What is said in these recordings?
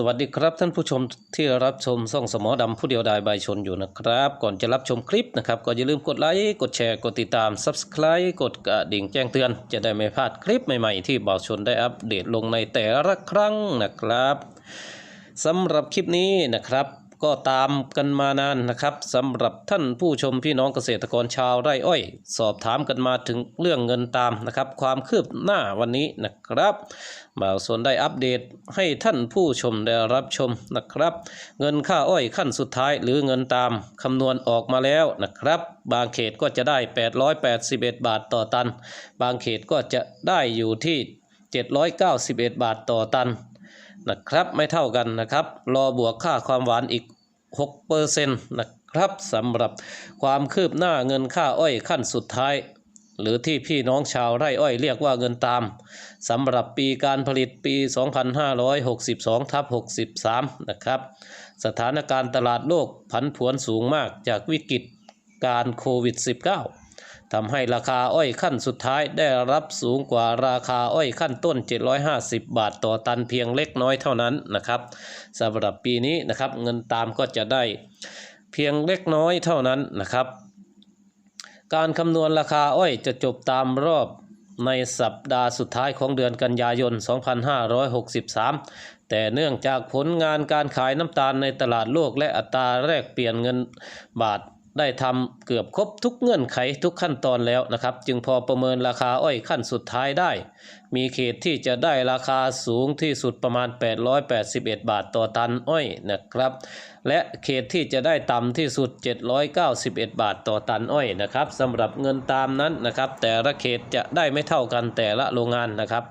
สวัสดีครับท่านผู้ชมที่รับชมส่องสมอดำผู้เดียวดายใบชนอยู่นะครับ ก่อนจะรับชมคลิปนะครับก็อย่าลืมกดไลค์กดแชร์กดติดตาม Subscribe กดกระดิ่งแจ้งเตือน จะได้ไม่พลาดคลิปใหม่ๆ ที่บ่าวชนได้อัปเดตลงในแต่ละครั้งนะครับสำหรับคลิปนี้นะครับ ก็ตามกันมานานนะครับสำหรับท่านผู้ชมพี่น้องเกษตรกรชาวไร่อ้อย สอบถามกันมาถึงเรื่องเงินตามนะครับ ความคืบหน้าวันนี้นะครับบ่าวสนได้อัปเดตให้ท่านผู้ชมได้รับชมนะครับ เงินค่าอ้อยขั้นสุดท้ายหรือเงินตามคำนวณออกมาแล้วนะครับ บางเขตก็จะได้ 881 บาทต่อตัน บางเขตก็จะได้อยู่ที่ 791 บาทต่อตัน นะครับไม่เท่ากันนะครับ รอบวกค่าความหวานอีก6%นะครับสำหรับความคืบหน้าเงินค่าอ้อยขั้นสุดท้าย หรือที่พี่น้องชาวไร่อ้อยเรียกว่าเงินตามสำหรับปีการผลิตปี 2562ทับ63 นะครับ สถานการณ์ตลาดโลกผันผวนสูงมากจากวิกฤตการโควิด -19 ทำให้ราคาอ้อยขั้นสุดท้ายได้รับสูงกว่าราคาอ้อยขั้นต้น 750 บาทต่อตันเพียงเล็กน้อยเท่านั้นนะครับสำหรับปีนี้นะครับเงินตามก็จะได้เพียงเล็กน้อยเท่านั้นนะครับ การคำนวณราคาอ้อยจะจบตามรอบในสัปดาห์สุดท้ายของเดือนกันยายน 2563 แต่เนื่องจากผลงานการขายน้ำตาลในตลาดโลกและอัตราแลกเปลี่ยนเงินบาท ได้ทำเกือบครบทุกเงื่อนไขทุกขั้นตอนแล้วนะครับ จึงพอประเมินราคาอ้อยขั้นสุดท้ายได้ มีเขตที่จะได้ราคาสูงที่สุดประมาณ 881 บาทต่อตันอ้อยนะครับ และเขตที่จะได้ต่ำที่สุด 791 บาทต่อตันอ้อยนะครับสำหรับเงินตามนั้นนะครับ แต่ละเขตจะได้ไม่เท่ากันแต่ละโรงงานนะครับ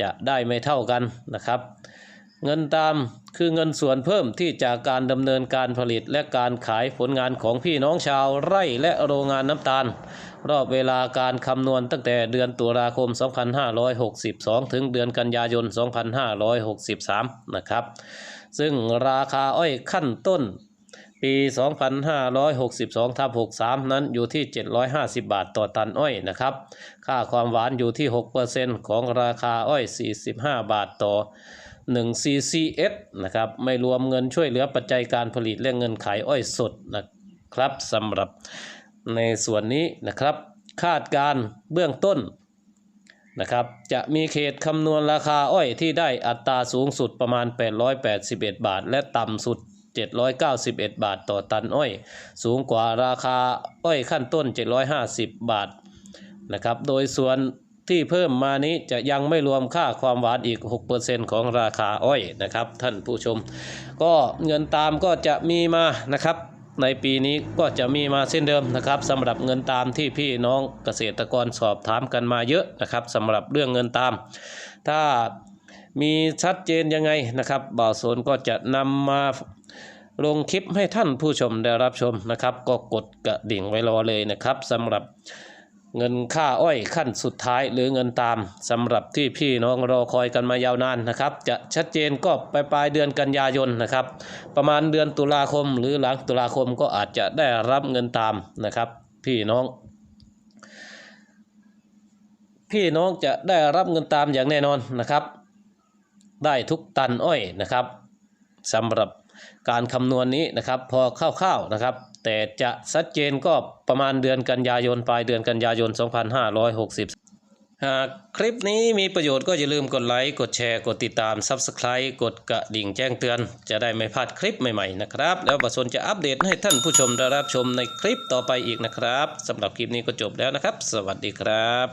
จะได้ไม่เท่ากันนะครับ เงินตามคือเงินส่วนเพิ่มที่จากการดำเนินการผลิตและการขายผลงานของพี่น้องชาวไร่และโรงงานน้ำตาล รอบเวลาการคำนวณตั้งแต่เดือนตุลาคม 2562 ถึงเดือนกันยายน 2563 นะครับ ซึ่งราคาอ้อยขั้นต้นปี 2562ทับ63 นั้นอยู่ที่ 750 บาทต่อตันอ้อยนะครับ ค่าความหวานอยู่ที่ 6%ของราคาอ้อย 45 บาทต่อ 1 CCS นะครับไม่รวมเงินช่วยเหลือปัจจัยการผลิตและเงินขายอ้อยสดนะครับสำหรับในส่วนนี้นะครับ คาดการเบื้องต้นนะครับจะมีเขตคำนวณราคาอ้อยที่ได้อัตราสูงสุดประมาณ 881 บาท และต่ำสุด 791 บาทต่อตันอ้อย สูงกว่าราคาอ้อยขั้นต้น 750 บาทนะครับโดยส่วน ที่เพิ่มมานี้จะยังไม่รวมค่าความหวานอีก 6%ของราคาอ้อยนะครับ ท่านผู้ชม ก็เงินตามก็จะมีมานะครับในปีนี้ก็จะมีมาเช่นเดิมนะครับสำหรับเงินตามที่พี่น้องเกษตรกรสอบถามกันมาเยอะนะครับสำหรับเรื่องเงินตาม ถ้ามีชัดเจนยังไงนะครับบ่าวโซนก็จะนำมาลงคลิปให้ท่านผู้ชมได้รับชมนะครับ ก็กดกระดิ่งไว้รอเลยนะครับสำหรับ เงินค่าอ้อยขั้นสุดท้ายหรือเงินตามสำหรับที่พี่น้องรอคอยกันมายาวนานนะครับ จะชัดเจนก็ปลายปลายเดือนกันยายนนะครับ ประมาณเดือนตุลาคมหรือหลังตุลาคมก็อาจจะได้รับเงินตามนะครับ พี่น้อง พี่น้องจะได้รับเงินตามอย่างแน่นอนนะครับ ได้ทุกตันอ้อยนะครับ สำหรับการคำนวณนี้นะครับพอคร่าวๆนะครับ แต่จะชัดเจนก็ประมาณเดือนกันยายนปลายเดือนกันยายน 2560 หากคลิปนี้มีประโยชน์ก็อย่าลืมกดไลค์กดแชร์กดติดตาม Subscribe กดกระดิ่งแจ้งเตือน จะได้ไม่พลาดคลิปใหม่ๆนะครับ แล้วบัสนจะอัปเดตให้ท่านผู้ชมได้รับชมในคลิปต่อไปอีกนะครับสำหรับคลิปนี้ก็จบแล้วนะครับ สวัสดีครับ